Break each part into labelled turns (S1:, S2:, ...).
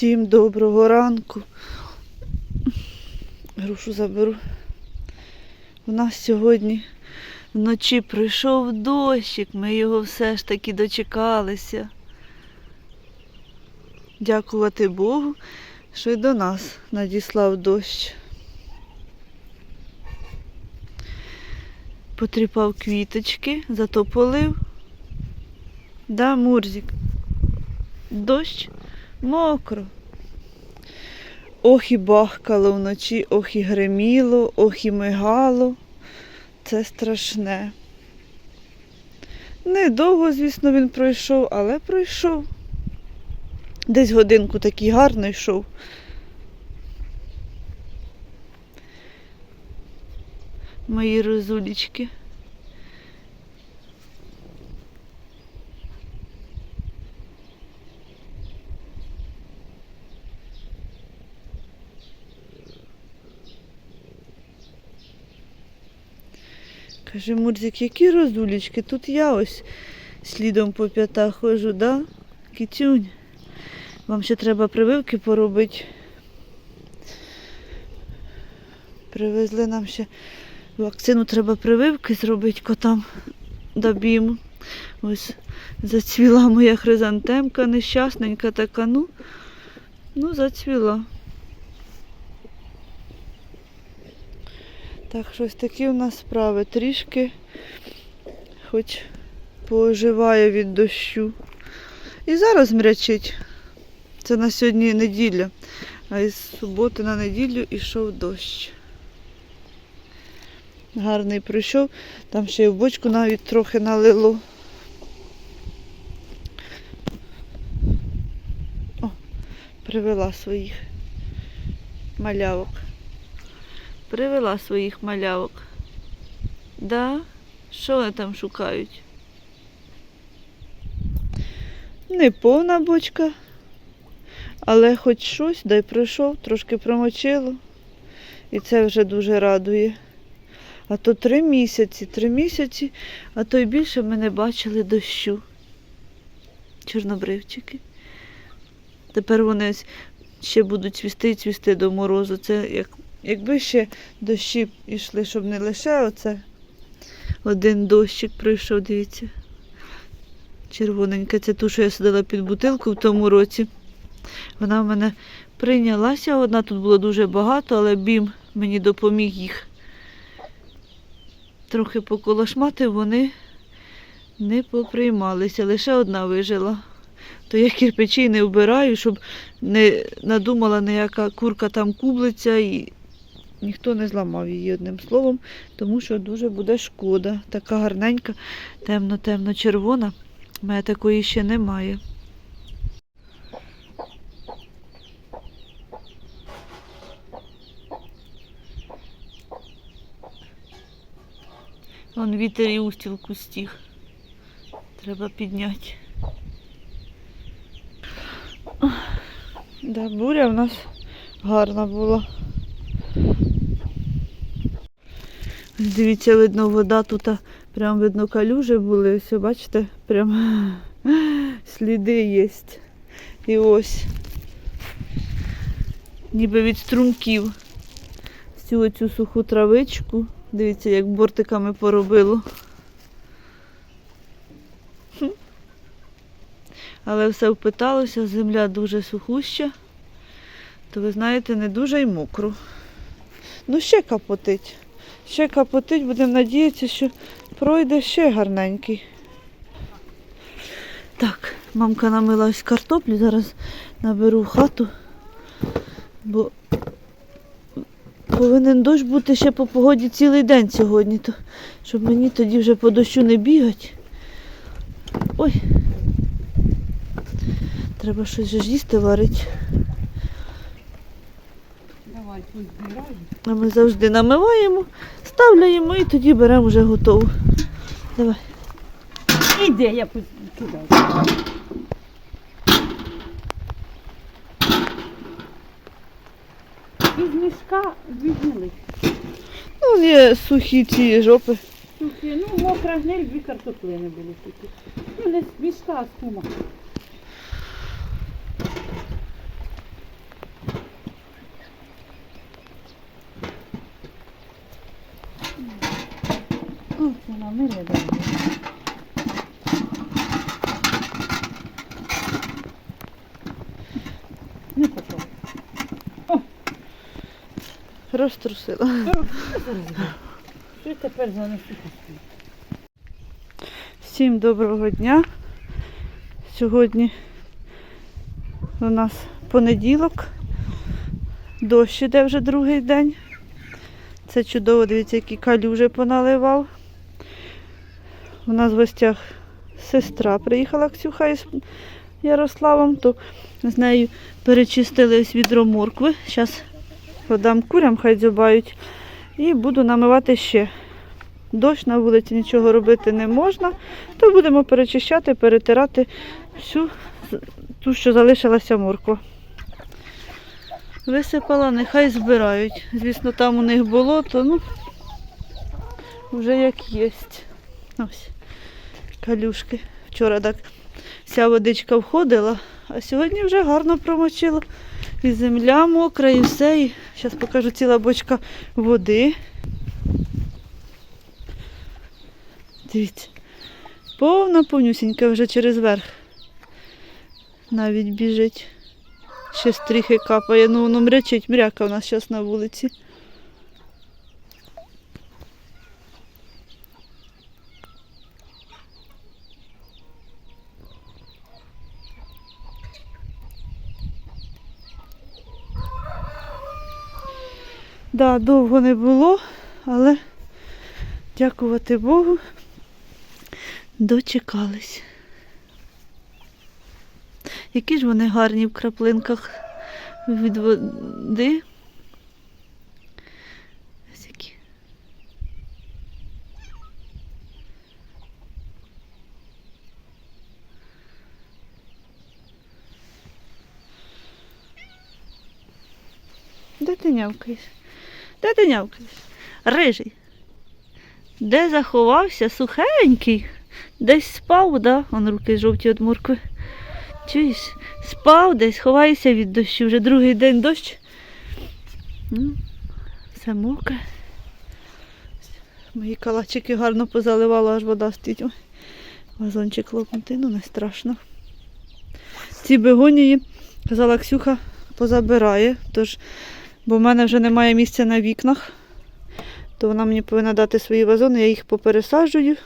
S1: Всім доброго ранку. Грушу заберу. У нас сьогодні вночі прийшов дощик, ми його все ж таки дочекалися. Дякувати Богу, що й до нас надіслав дощ. Потріпав квіточки, зато полив. Да, Мурзик? Дощ мокро. Ох і бахкало вночі, ох і гриміло, ох і мигало. Це страшне. Недовго, звісно, він пройшов, але пройшов. Десь годинку такий гарний йшов. Мої розулічки. Каже, Мурзик, які розулічки? Тут я ось слідом по п'ятах ходжу, да? Кітюнь. Вам ще треба прививки поробити. Привезли нам ще вакцину, треба прививки зробити котам до біму. Ось зацвіла моя хризантемка, нещасненька така, ну, ну зацвіла. Так, щось такі у нас справи. Трішки хоч пооживає від дощу. І зараз мрячить. Це на сьогодні неділя. А із суботи на неділю йшов дощ. Гарний прийшов. Там ще й в бочку навіть трохи налило. О, привела своїх малявок. Привела своїх малявок. Да? Що вони там шукають? Не повна бочка, але хоч щось, дай пройшов, трошки промочило. І це вже дуже радує. А то три місяці, три місяці, а то й більше ми не бачили дощу. Чорнобривчики. Тепер вони ще будуть цвісти і цвісти до морозу. Це як Якби ще дощі йшли, щоб не лише оце один дощик пройшов, дивіться. Червоненька, це ту, що я сидила під бутилку в тому році. Вона в мене прийнялася, одна тут було дуже багато, але бім мені допоміг їх. Трохи поколошматив, вони не поприймалися, лише одна вижила. То я кирпичі не вбираю, щоб не надумала ніяка курка там кублиця і ніхто не зламав її одним словом, тому що дуже буде шкода. Така гарненька, темно-темно-червона. У мене такої ще немає. Вон вітер і устілку стіг. Треба підняти. Да, буря в нас гарна була. Дивіться, видно, вода тут прям видно калюжі були. Ось, бачите, прям сліди є. І ось. Ніби від струмків. Всю оцю суху травичку. Дивіться, як бортиками поробило. Але все впиталося, земля дуже сухуща, то ви знаєте, не дуже й мокро. Ну, ще капотить. Ще капотить, будемо надіятися, що пройде ще гарненький. Так, мамка намила ось картоплю, зараз наберу хату, бо повинен дощ бути ще по погоді цілий день сьогодні, то, щоб мені тоді вже по дощу не бігати. Ой, треба щось же їсти варити.
S2: Давай, тут збирай.
S1: А ми завжди намиваємо, ставляємо і тоді беремо вже готову. Давай.
S2: Іди, я туди. Із мішка відняли.
S1: Ну, є сухі ці жопи.
S2: Сухі, ну, мокра гниль, дві картоплини були такі. Ну, не з мішка, а з кума. Вона не рядає. Не попав.
S1: Розтрусила.
S2: Що тепер занести?
S1: Всім доброго дня. Сьогодні у нас понеділок. Дощ іде вже другий день. Це чудово, дивіться, які калюжі поналивав. У нас в гостях сестра приїхала Ксюха із Ярославом, то з нею перечистили ось відро моркви. Зараз подам курям, хай дзюбають. І буду намивати ще. Дощ на вулиці нічого робити не можна, то будемо перечищати, перетирати всю ту, що залишилася морква. Висипала, нехай збирають. Звісно, там у них болото, ну вже як є. Ось калюшки. Вчора так вся водичка входила, а сьогодні вже гарно промочила. І земля мокра, і все. І зараз покажу ціла бочка води. Дивіться. Повна повнюсінька вже через верх. Навіть біжить. Ще стріхи капає. Ну воно мрячить, мряка у нас зараз на вулиці. Да, довго не було, але дякувати Богу, дочекались. Які ж вони гарні в краплинках від води. Де ти нявкаєш? Де ти нявкаєш? Рижий. Де заховався сухенький? Десь спав, да? Он руки жовті від моркви. Чуєш? Спав десь, ховається від дощу. Вже другий день дощ. М, Все мокре. Мої калачики гарно позаливало, аж вода стоїть. Вазончик лопнутий, ну не страшно. Ці бегонії, казала Ксюха, позабирає, тож, бо в мене вже немає місця на вікнах, то вона мені повинна дати свої вазони, я їх попересаджую.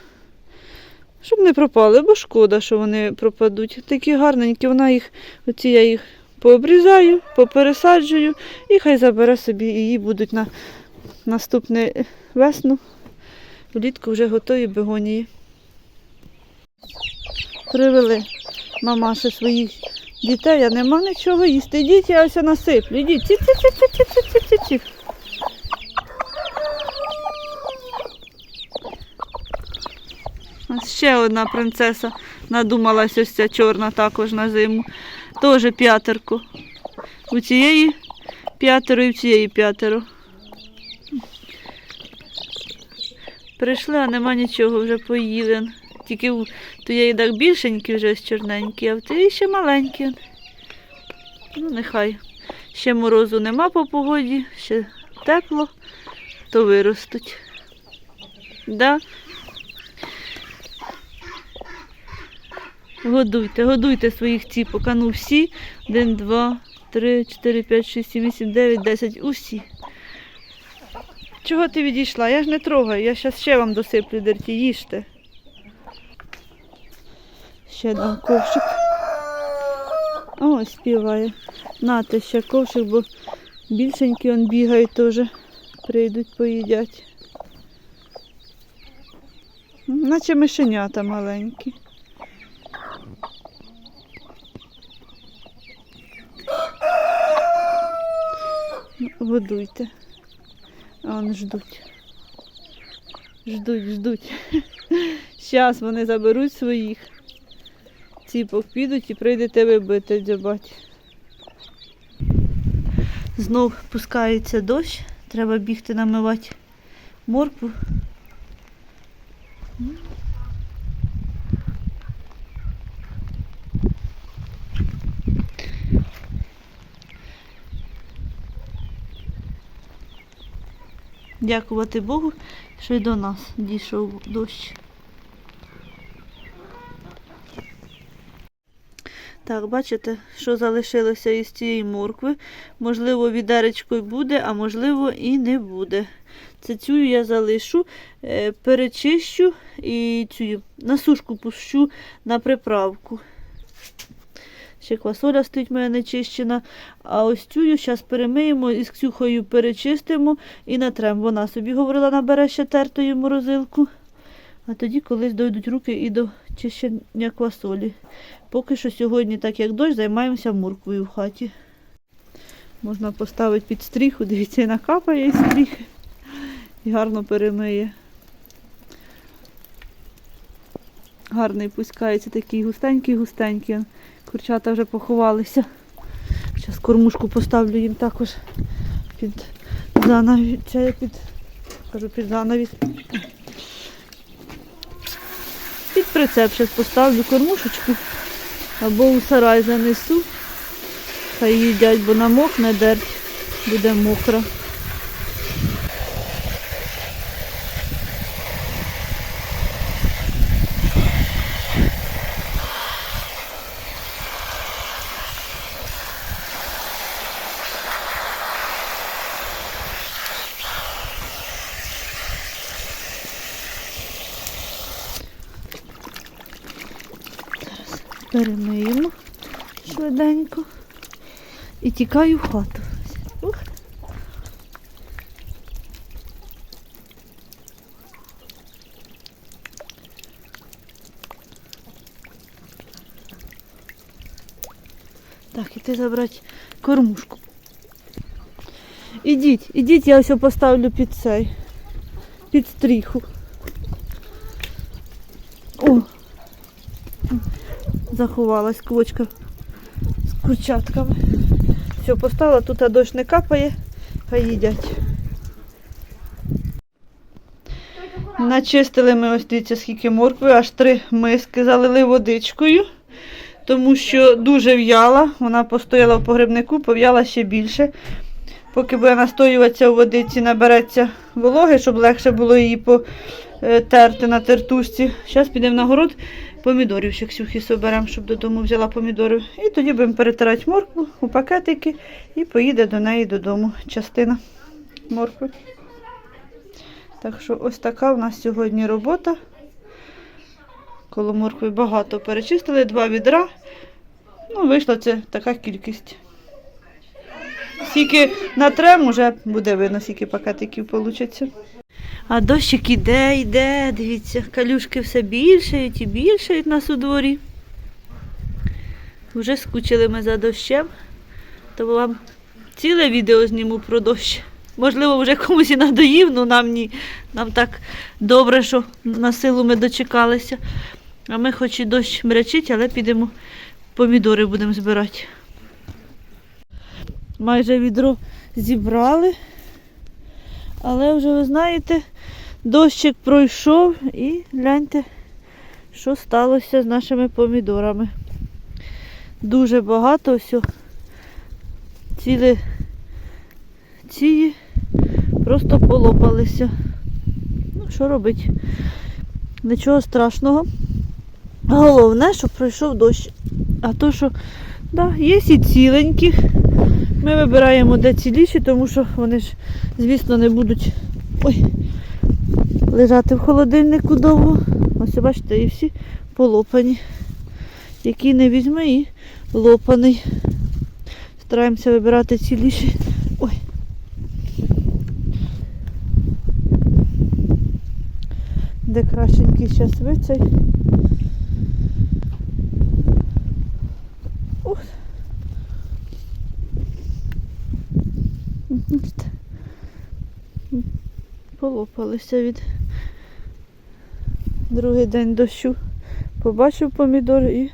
S1: Щоб не пропали, бо шкода, що вони пропадуть. Такі гарненькі, вона їх, оці я їх пообрізаю, попересаджую і хай забере собі, і її будуть на наступне весну. Влітку вже готові бегонії. Привели мамаші своїх Дітей а нема нічого їсти. Йдіть, я ось насиплю. Йдіть. Ці, ці, ці, ці, ці, ці, ці. Ось ще одна принцеса надумалася ось ця чорна також на зиму. Теж п'ятерку. У цієї п'ятеро і в цієї п'ятеро. Прийшли, а нема нічого, вже поїли. Тільки у тієї так більшенькі вже ось чорненькі, а в тієї ще маленькі. Ну, нехай. Ще морозу нема по погоді, ще тепло, то виростуть. Да? Годуйте, годуйте своїх ціпок. А ну всі. Один, два, три, чотири, п'ять, шість, сім, вісім, дев'ять, десять. Усі. Чого ти відійшла? Я ж не трогаю, я зараз ще вам досиплю дерті, їжте. Ще дам ковшик. Ось співає. Нате ще ковшик, бо більшенькі он бігають теж. Прийдуть, поїдять. Наче мишенята маленькі. Годуйте. А вони ждуть. Ждуть, ждуть. Зараз вони заберуть своїх. Ціпок підуть і прийдете вибити дзьобать. Знов пускається дощ. Треба бігти намивати моркву. Дякувати Богу, що й до нас дійшов дощ. Так, бачите, що залишилося із цієї моркви. Можливо, відеречко буде, а можливо і не буде. Це цю я залишу, е, перечищу і цю на сушку пущу на приправку. Ще квасоля стоїть моя нечищена. А ось цю зараз перемиємо і з ксюхою перечистимо і натрем. Вона собі говорила, набере ще тертою морозилку. А тоді колись дойдуть руки і до чищення квасолі. Поки що сьогодні, так як дощ, займаємося морквою в хаті. Можна поставити під стріху, дивіться, і накапає із стріхи. І гарно перемиє. Гарний пускається такий густенький-густенький. Курчата вже поховалися. Зараз кормушку поставлю їм також під занавіс. Кажу, під занавіс. Під прицеп зараз поставлю кормушечку або у сарай занесу. Хай їдять, бо намокне дерть, буде мокра. Перемиємо швиденько і тікаю в хату. Ух. Так, іти забрати кормушку. Ідіть, ідіть, я ось поставлю під цей, під стріху. О, заховалась квочка з курчатками. Все, поставила, тут а дощ не капає, хай їдять. Начистили ми ось дивіться, скільки моркви, аж три миски залили водичкою, тому що дуже в'яла. Вона постояла в погребнику, пов'яла ще більше. Поки буде настоюватися у водиці, набереться вологи, щоб легше було її потерти на тертушці. Зараз підемо на город, помідорів ще Ксюхі соберемо, щоб додому взяла помідорів. І тоді будемо перетирати моркву у пакетики і поїде до неї додому частина моркви. Так що ось така у нас сьогодні робота. Коло моркви багато перечистили, два відра. Ну, вийшла це така кількість. Скільки натрем, уже буде видно, скільки пакетиків вийде. А дощик іде, йде, дивіться, калюшки все більшають і більшають нас у дворі. Вже скучили ми за дощем, то вам ціле відео зніму про дощ. Можливо, вже комусь і надоїв, але нам ні. Нам так добре, що на силу ми дочекалися. А ми хоч і дощ мрячить, але підемо помідори будемо збирати. Майже відро зібрали. Але вже ви знаєте, дощик пройшов і гляньте, що сталося з нашими помідорами. Дуже багато все. Цілі ці просто полопалися. Ну, що робити? Нічого страшного. Головне, щоб пройшов дощ. А то, що да, є і ціленьких. Ми вибираємо де ціліші, тому що вони ж, звісно, не будуть ой, лежати в холодильнику довго. Ось бачите, і всі полопані. Які не візьми і лопаний. Стараємося вибирати ціліші. Ой. Де кращенький зараз вицей. Ух. Бачите. Полопалися від другий день дощу. Побачив помідор і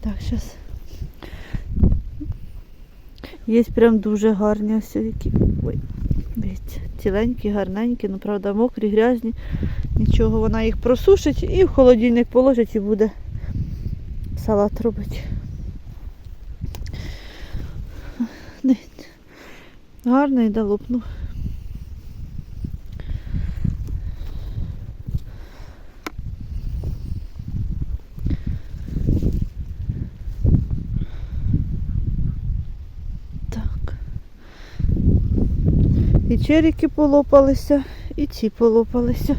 S1: так, зараз. Є прям дуже гарні ось які. Ой, дивіться, ціленькі, гарненькі, ну правда мокрі, грязні. Нічого, вона їх просушить і в холодильник положить і буде салат робити. Гарний да лопнув. Так. І черіки полопалися, і ці полопалися.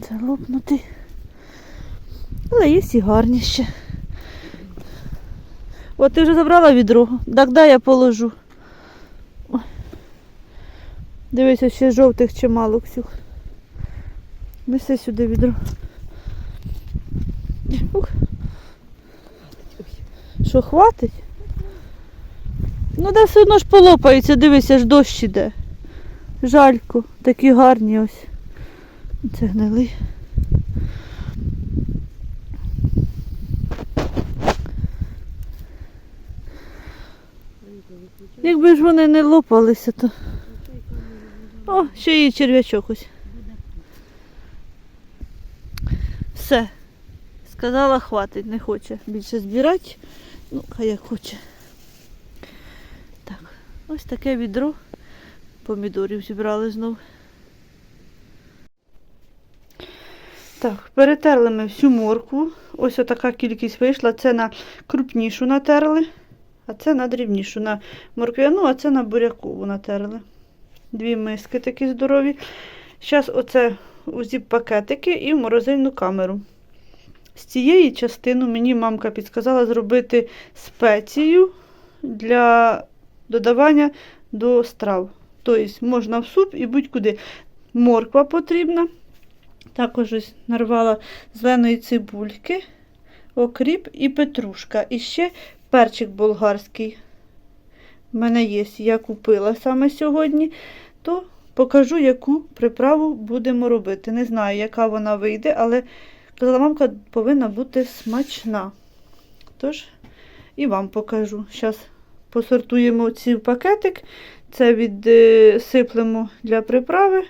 S1: Це лопнутий. Але є і гарні ще. От ти вже забрала відро. Так дай я положу. Дивися, ще жовтих чимало, Ксюх. Неси сюди відро. Що, хватить? Ну, да все одно ж полопаються, дивися, ж дощ іде. Жалько, такі гарні ось. Це гнилий. Якби ж вони не лопалися, то. О, ще є черв'ячок ось. Все. Сказала, хватить, не хоче більше збирати. Ну, хай як хоче. Так, ось таке відро помідорів зібрали знов. Так, перетерли ми всю моркву. Ось отака кількість вийшла. Це на крупнішу натерли, а це на дрібнішу. На морквяну, а це на бурякову натерли. Дві миски такі здорові. Зараз оце у зіп-пакетики і в морозильну камеру. З цієї частини мені мамка підказала зробити спецію для додавання до страв. Тобто можна в суп і будь-куди. Морква потрібна. Також ось нарвала зеленої цибульки, окріп і петрушка. І ще перчик болгарський. У мене є, я купила саме сьогодні, то покажу, яку приправу будемо робити. Не знаю, яка вона вийде, але казала, мамка повинна бути смачна. Тож, і вам покажу. Зараз посортуємо ці в пакетик, це відсиплемо для приправи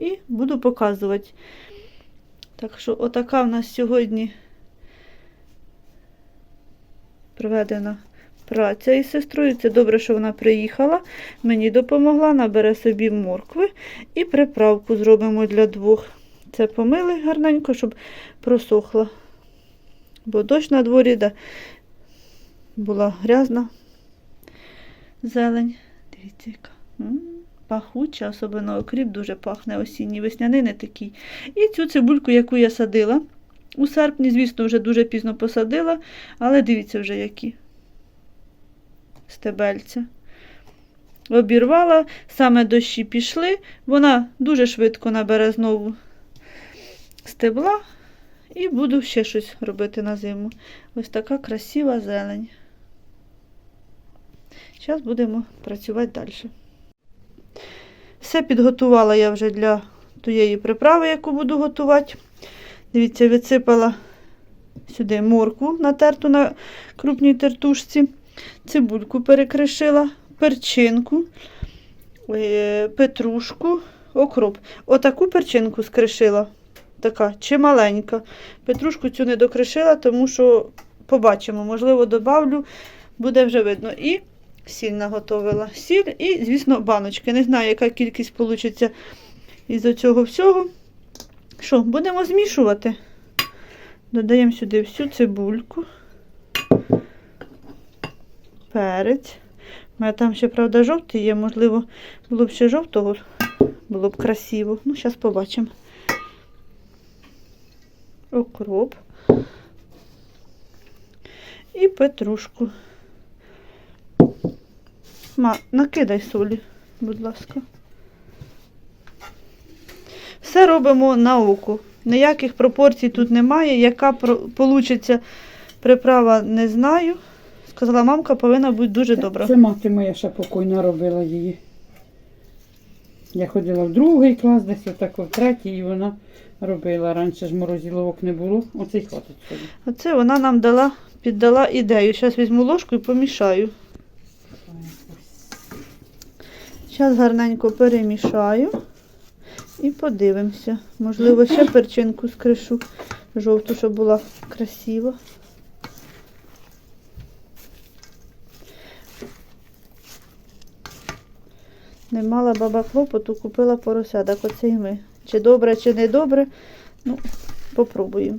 S1: і буду показувати. Так що, отака в нас сьогодні проведена праця із сестрою. Це добре, що вона приїхала, мені допомогла, набере собі моркви і приправку зробимо для двох. Це помили гарненько, щоб просохла. Бо дощ на дворі да, була грязна зелень. Дивіться, яка. Пахуча, особливо окріп, дуже пахне осінній, весняний не такий. І цю цибульку, яку я садила у серпні, звісно, вже дуже пізно посадила, але дивіться вже які стебельця. Обірвала, саме дощі пішли, вона дуже швидко набере знову стебла і буду ще щось робити на зиму. Ось така красива зелень. Зараз будемо працювати далі. Все підготувала я вже для тієї приправи, яку буду готувати. Дивіться, відсипала сюди моркву натерту на крупній тертушці, цибульку перекришила, перчинку, е, петрушку, окроп. Отаку перчинку скришила, така чималенька. Петрушку цю не докришила, тому що побачимо, можливо, добавлю, буде вже видно. І сіль наготовила. Сіль і, звісно, баночки. Не знаю, яка кількість вийде із цього всього. Що, будемо змішувати. Додаємо сюди всю цибульку, перець. У мене там ще, правда, жовтий є, можливо, було б ще жовтого, було б красиво. Ну, зараз побачимо. Окроп. І петрушку. Ма, накидай солі, будь ласка. Все робимо на око. Ніяких пропорцій тут немає. Яка вийде приправа, не знаю. Сказала, мамка повинна бути дуже добра.
S2: Це мати моя ще покойна робила її. Я ходила в другий клас, десь отак в третій, і вона робила. Раніше ж морозиловок не було. Оцей хватить собі.
S1: Оце вона нам дала, піддала ідею. Зараз візьму ложку і помішаю. Зараз гарненько перемішаю і подивимося. Можливо, ще перчинку скришу жовту, щоб була красива. Не мала баба клопоту, купила порося, так оце і ми. Чи добре, чи не добре, ну, попробуємо.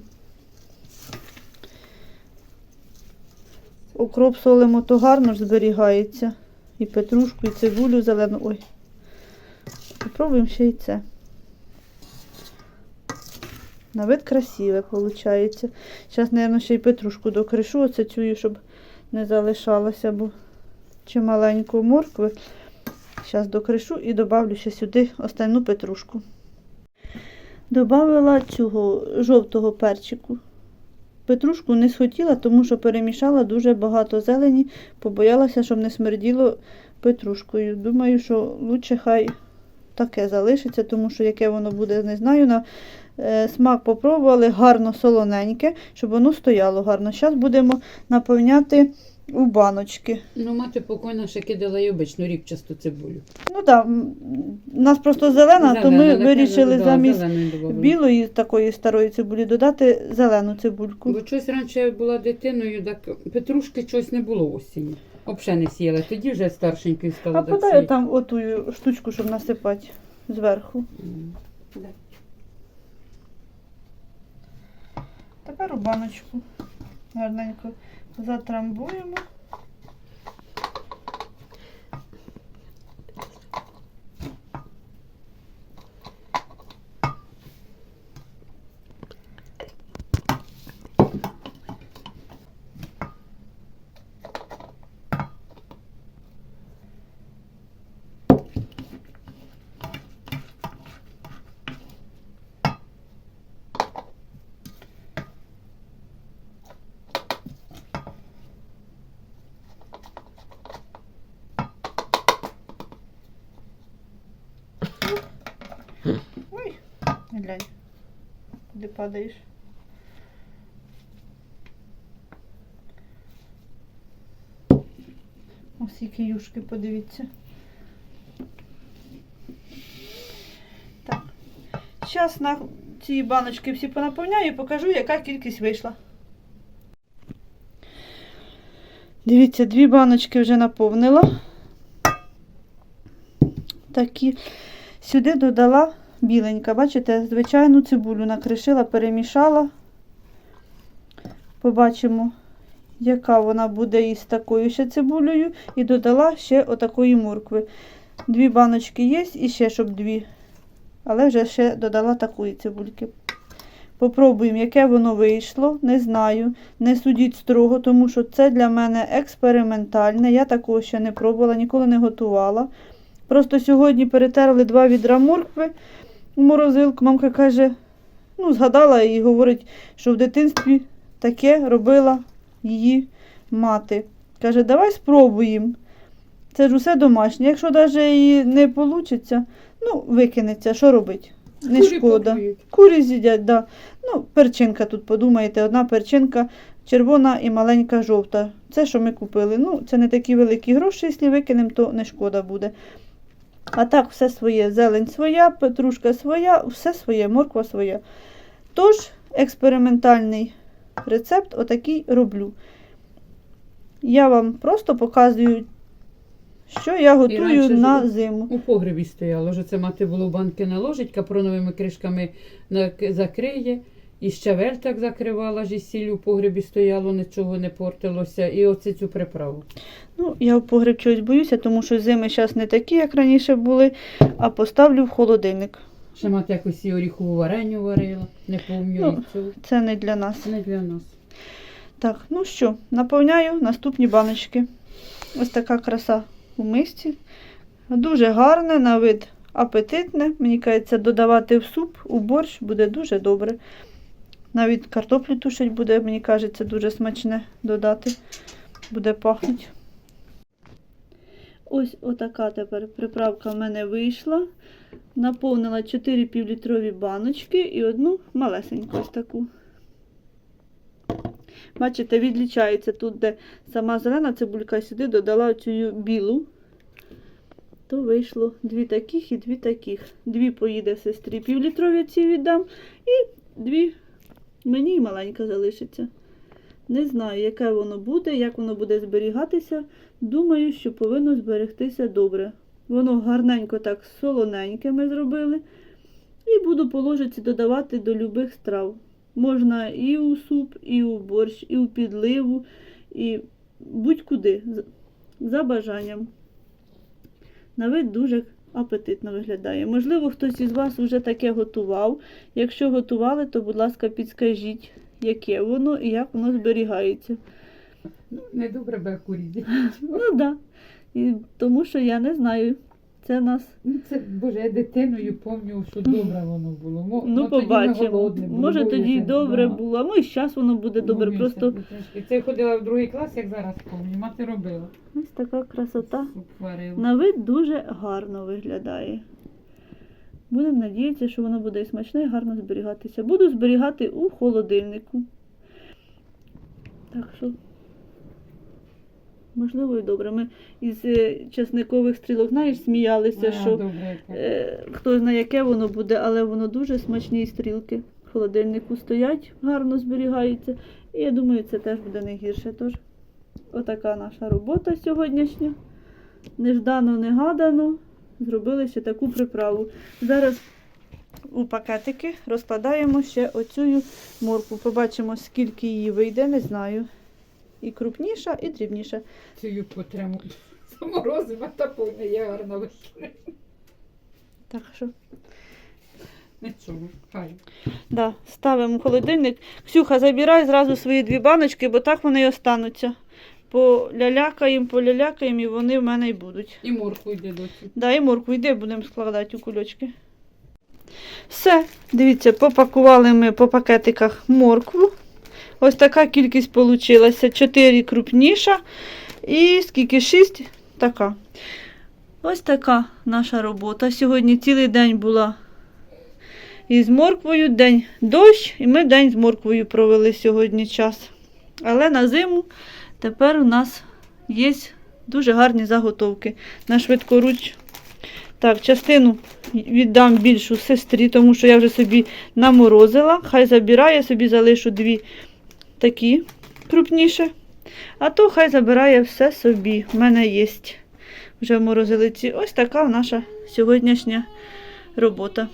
S1: Укроп солимо, то гарно ж зберігається. І петрушку, і цибулю зелену. Ой. Попробуємо ще й це. На вид красиве виходить. Зараз, мабуть, ще й петрушку докришу, оце цю, щоб не залишалося, бо чи маленьку моркви. Зараз докришу і добавлю ще сюди останню петрушку. Добавила цього жовтого перчику. Петрушку не схотіла, тому що перемішала дуже багато зелені, побоялася, щоб не смерділо петрушкою. Думаю, що лучше хай таке залишиться, тому що яке воно буде, не знаю. На смак попробували гарно солоненьке, щоб воно стояло гарно. Зараз будемо наповняти у баночки.
S2: Ну, мати покойна ще кидала й обичну ріпчасту цибулю.
S1: Ну так, у нас просто зелена, то ми
S2: Зелена,
S1: вирішили
S2: да,
S1: замість білої такої старої цибулі додати зелену цибульку.
S2: Бо щось раніше я була дитиною, так петрушки щось не було осінню. Взагалі не сіяла. Тоді вже старшенькою стала
S1: А
S2: цієї.
S1: там оту штучку, щоб насипати зверху.
S2: М.
S1: Тепер у баночку гарненько затрамбуємо. Падаєш. Ось які юшки, подивіться. Так. Зараз на ці баночки всі понаповняю і покажу, яка кількість вийшла. Дивіться, дві баночки вже наповнила. Такі. Сюди додала біленька, бачите, звичайну цибулю накришила, перемішала. Побачимо, яка вона буде із такою ще цибулею. І додала ще отакої моркви. Дві баночки є і ще, щоб дві. Але вже ще додала такої цибульки. Попробуємо, яке воно вийшло. Не знаю. Не судіть строго, тому що це для мене експериментальне. Я такого ще не пробувала, ніколи не готувала. Просто сьогодні перетерли два відра моркви у морозилку. Мамка каже, ну, згадала і говорить, що в дитинстві таке робила її мати. Каже, давай спробуємо. Це ж усе домашнє. Якщо навіть і не вийде, ну, викинеться, що робить? Не
S2: Курі
S1: шкода.
S2: поклюють.
S1: Курі з'їдять, да. Ну, перчинка тут, подумаєте, одна перчинка червона і маленька жовта. Це, що ми купили. Ну, це не такі великі гроші, якщо викинемо, то не шкода буде. А так, все своє. Зелень своя, петрушка своя, все своє, морква своя. Тож, експериментальний рецепт отакий роблю. Я вам просто показую, що я готую на зиму.
S2: У погребі стояло, що це мати було банки наложить, капроновими кришками закриє. І щавель так закривала ж і сіль у погребі стояло, нічого не портилося. І оце цю приправу.
S1: Ну, я в погреб чогось боюся, тому що зими зараз не такі, як раніше були, а поставлю в холодильник.
S2: Ще мати якось і оріхову вареню варила, не пам'ятаю
S1: Ну. Це не для нас.
S2: Не для нас.
S1: Так, ну що, наповняю наступні баночки. Ось така краса у мисці. Дуже гарне, на вид апетитне. Мені кажеться, додавати в суп, у борщ буде дуже добре. Навіть картоплю тушить буде, мені кажеться, дуже смачне додати. Буде пахнути. Ось отака тепер приправка в мене вийшла. Наповнила 4 півлітрові баночки і одну малесеньку ось таку. Бачите, відлічається тут, де сама зелена цибулька, сюди додала цю білу. То вийшло дві таких і дві таких. Дві поїде сестрі півлітрові ці віддам, і дві мені і маленька залишиться. Не знаю, яке воно буде, як воно буде зберігатися. Думаю, що повинно зберегтися добре. Воно гарненько так солоненьке ми зробили. І буду по ложиці додавати до любих страв. Можна і у суп, і у борщ, і у підливу, і будь-куди, за бажанням. На вид дуже апетитно виглядає. Можливо, хтось із вас вже таке готував. Якщо готували, то, будь ласка, підскажіть, яке воно і як воно зберігається.
S2: Недобре бекурі.
S1: Ну так. Да. І тому що я не знаю. Це нас.
S2: Ну, це, боже, я дитиною пам'ятаю, що добре воно було. Мо-
S1: Ну, побачимо. Може тоді й добре
S2: да.
S1: було, а може і зараз воно буде добре. Просто
S2: трошки. Це я ходила в другий клас, як зараз пам'ятаю. Мати робила.
S1: ось така красота.
S2: Суп.
S1: На вид дуже гарно виглядає. Будемо надіятися, що воно буде і смачне, і гарно зберігатися. Буду зберігати у холодильнику. Так що, можливо, і добре. Ми із е, часникових стрілок, знаєш, сміялися,
S2: А,
S1: що
S2: добре,
S1: е, хто знає, яке воно буде, але воно дуже смачні стрілки. В холодильнику стоять, гарно зберігаються. І я думаю, це теж буде не гірше. Тож, отака наша робота сьогоднішня. Неждано, негадано. Зробили ще таку приправу. Зараз у пакетики розкладаємо ще оцю моркву. Побачимо, скільки її вийде, не знаю. І крупніша, і дрібніша.
S2: Цю потрему заморозимо, та повне я гарно вийшла.
S1: Так що.
S2: Нічого, хай.
S1: Да, ставимо в холодильник. Ксюха, забирай зразу свої дві баночки, бо так вони і остануться. Полялякаємо, полялякаємо, і вони в мене й будуть.
S2: І морку йде доці.
S1: Да, і моркву йде, будемо складати у кульочки. Все, дивіться, попакували ми по пакетиках моркву. Ось така кількість вийшла. 4 крупніша і скільки 6 така. Ось така наша робота. Сьогодні цілий день була із морквою, день дощ, і ми день з морквою провели сьогодні час. Але на зиму тепер у нас є дуже гарні заготовки на швидкоруч. Так, частину віддам більшу сестрі, тому що я вже собі наморозила. Хай забирає, собі залишу дві такі крупніше. А то хай забирає все собі. У мене є вже морозилиці. Ось така наша сьогоднішня робота.